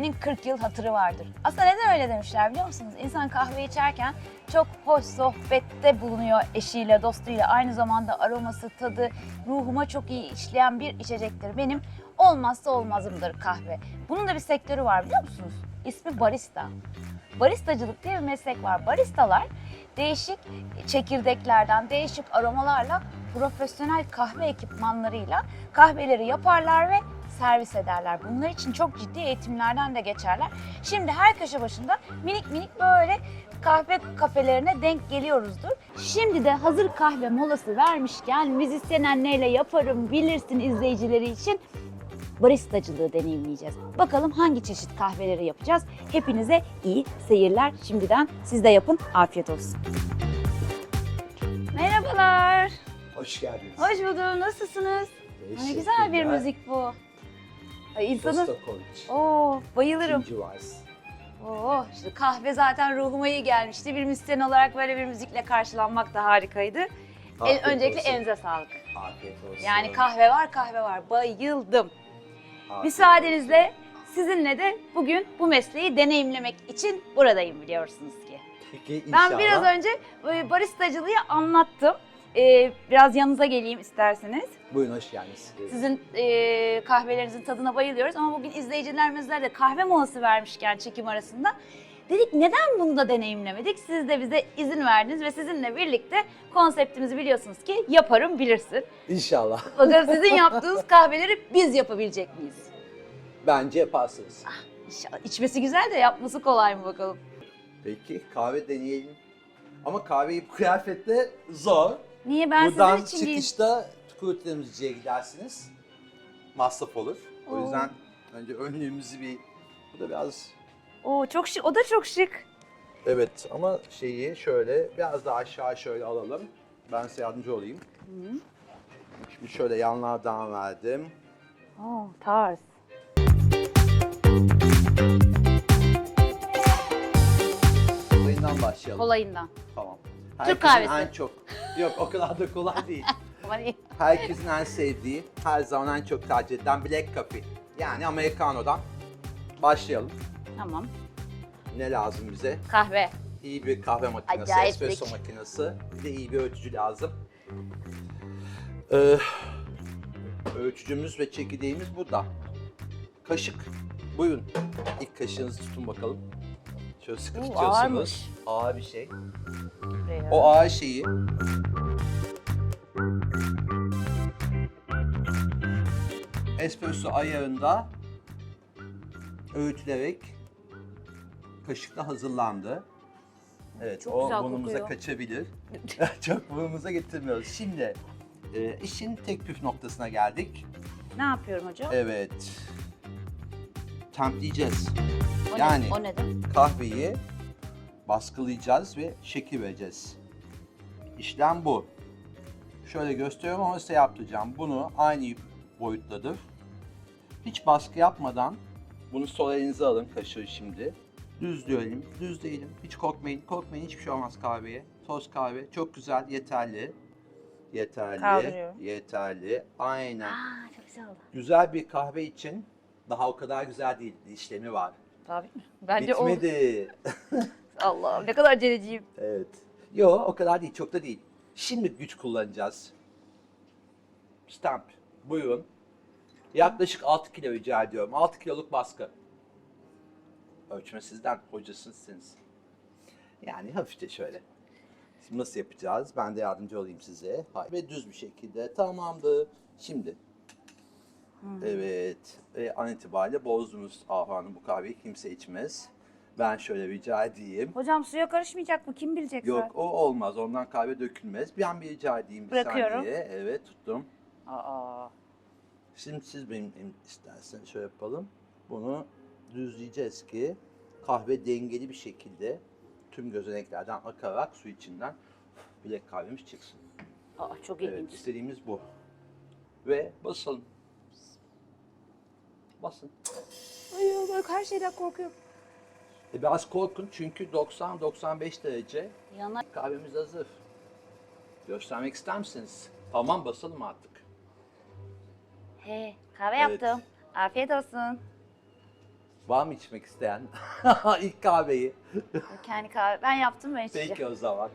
kahvenin 40 yıl hatırı vardır. Aslında neden öyle demişler biliyor musunuz? İnsan kahve içerken çok hoş sohbette bulunuyor eşiyle, dostuyla. Aynı zamanda aroması, tadı ruhuma çok iyi işleyen bir içecektir. Benim olmazsa olmazımdır kahve. Bunun da bir sektörü var biliyor musunuz? İsmi barista. Baristacılık diye bir meslek var. Baristalar değişik çekirdeklerden, değişik aromalarla profesyonel kahve ekipmanlarıyla kahveleri yaparlar ve servis ederler. Bunlar için çok ciddi eğitimlerden de geçerler. Şimdi her köşe başında minik minik böyle kahve kafelerine denk geliyoruzdur. Şimdi de hazır kahve molası vermişken müzisyen anneyle yaparım bilirsin izleyicileri için baristacılığı deneyimleyeceğiz. Bakalım hangi çeşit kahveleri yapacağız. Hepinize iyi seyirler. Şimdiden siz de yapın. Afiyet olsun. Merhabalar. Hoş geldiniz. Hoş buldum. Nasılsınız? Ne güzel bir müzik bu. Ay, insanın... Shostakovich. Oo, bayılırım. İkinci vals. Oo, işte kahve zaten ruhuma iyi gelmişti. Bir müzisyen olarak böyle bir müzikle karşılanmak da harikaydı. En, Afiyet öncelikle olsun. elinize sağlık. Afiyet olsun. Yani kahve var, kahve var. Bayıldım. Afiyet Müsaadenizle sizinle de bugün bu mesleği deneyimlemek için buradayım biliyorsunuz ki. Peki Ben inşallah. biraz önce e, baristacılığı anlattım. E, biraz yanınıza geleyim isterseniz. Buyurun hoş geldiniz. Sizin e, kahvelerinizin tadına bayılıyoruz ama bugün izleyicilerimizle de kahve molası vermişken çekim arasında dedik neden bunu da deneyimlemedik? Siz de bize izin verdiniz ve sizinle birlikte konseptimizi biliyorsunuz ki yaparım bilirsin. İnşallah. Bakalım sizin yaptığınız kahveleri biz yapabilecek miyiz? Bence yaparsınız. İnşallah. İçmesi güzel de yapması kolay mı bakalım? Peki kahve deneyelim. Ama kahveyi bu kıyafetle zor. Niye ben Buradan sizin için giyim? çıkışta kuru temizciye gidersiniz. Masraf olur. O Oo. yüzden önce önlüğümüzü bir... Bu da biraz... Oo çok şık. O da çok şık. Evet ama şeyi şöyle biraz daha aşağı şöyle alalım. Ben size yardımcı olayım. Şimdi şöyle yanlardan verdim. Oo tarz. Kolayından başlayalım. Kolayından. Tamam. Türk Herkesin kahvesi. en çok. Yok o kadar da kolay değil. Herkesin en sevdiği, her zaman en çok tercih edilen black coffee. Yani Americano'dan başlayalım. Tamam. Ne lazım bize? Kahve. İyi bir kahve makinesi, Acayiplik. espresso makinesi, bir de iyi bir ölçücü lazım. Ee, ölçücümüz ve çekirdeğimiz burada. Kaşık. Buyurun. İlk kaşığınızı tutun bakalım. Şöyle sıkı Oo, tutuyorsunuz. ağırmış. Ağır bir şey. Buraya. O ağır şeyi espresso ayarında öğütülerek kaşıkla hazırlandı. Evet, Çok o güzel burnumuza kokuyor. kaçabilir. Çok burnumuza getirmiyoruz. Şimdi e, işin tek püf noktasına geldik. Ne yapıyorum hocam? Evet. Templeyeceğiz. O yani- ne, o neden? kahveyi baskılayacağız ve şekil vereceğiz. İşlem bu. Şöyle gösteriyorum ama size yaptıracağım. Bunu aynı boyuttadır. Hiç baskı yapmadan bunu sol elinize alın kaşığı şimdi. Düzleyelim, düzleyelim. Hiç korkmayın, korkmayın hiçbir şey olmaz kahveye. Toz kahve çok güzel, yeterli. Yeterli, Kaldırıyorum. yeterli. Aynen. Aa çok güzel oldu. Güzel bir kahve için daha o kadar güzel değil. işlemi var. Tabii mi? Bence. Bitmedi. Allah'ım ne kadar aceleciyim. Evet. Yo o kadar değil, çok da değil. Şimdi güç kullanacağız. Stamp. Buyurun. Yaklaşık 6 kilo rica ediyorum. 6 kiloluk baskı. Ölçme sizden, hocasınız siz. Yani hafifçe şöyle. Şimdi nasıl yapacağız? Ben de yardımcı olayım size. Hayır. Ve düz bir şekilde. Tamamdır. Şimdi. Evet. E, an itibariyle bozdunuz ahvanı bu kahveyi kimse içmez. Ben şöyle rica edeyim. Hocam suya karışmayacak mı? Kim bilecek Yok zaten? o olmaz. Ondan kahve dökülmez. Bir an bir rica edeyim bir Bırakıyorum. saniye. Evet tuttum. Aa. Şimdi siz benim istersen şöyle yapalım. Bunu düzleyeceğiz ki kahve dengeli bir şekilde tüm gözeneklerden akarak su içinden bilek kahvemiz çıksın. Aa çok Evet ilginç. istediğimiz bu. Ve basalım. Basın. Ay bak her şeyden korkuyorum. E biraz korkun çünkü 90-95 derece Yana. kahvemiz hazır. Göstermek ister misiniz? Tamam basalım artık. He kahve Evet. yaptım. Afiyet olsun. Var mı içmek isteyen? İlk kahveyi. Kendi kahve ben yaptım ben içeceğim. Peki o zaman.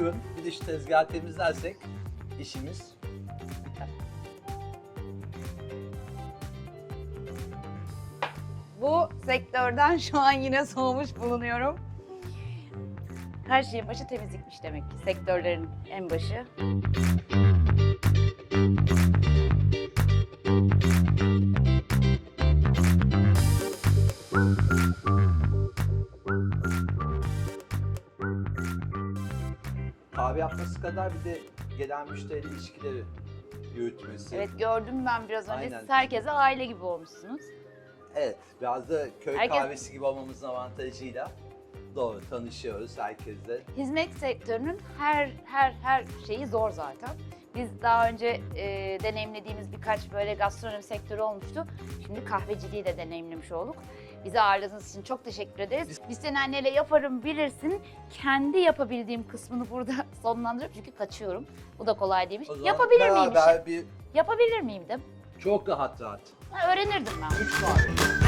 Buyurun. Bir de şu tezgahı temizlersek işimiz biter. Bu sektörden şu an yine soğumuş bulunuyorum. Her şeyin başı temizlikmiş demek ki. Sektörlerin en başı. Kahve yapması kadar bir de gelen müşteri ilişkileri yürütmesi. Evet gördüm ben biraz önce. Aynen. Siz herkese aile gibi olmuşsunuz. Evet, biraz da köy Herkes- kahvesi gibi olmamızın avantajıyla doğru tanışıyoruz herkesle. Hizmet sektörünün her her her şeyi zor zaten. Biz daha önce e, deneyimlediğimiz birkaç böyle gastronomi sektörü olmuştu. Şimdi kahveciliği de deneyimlemiş olduk. Bizi ağırladığınız için çok teşekkür ederiz. Biz seni anneyle yaparım bilirsin. Kendi yapabildiğim kısmını burada sonlandırıp çünkü kaçıyorum. Bu da kolay değilmiş. O zaman Yapabilir miyim? beraber bir Yapabilir miyim de? çok rahat rahat. Ha, öğrenirdim ben. Üç kahve.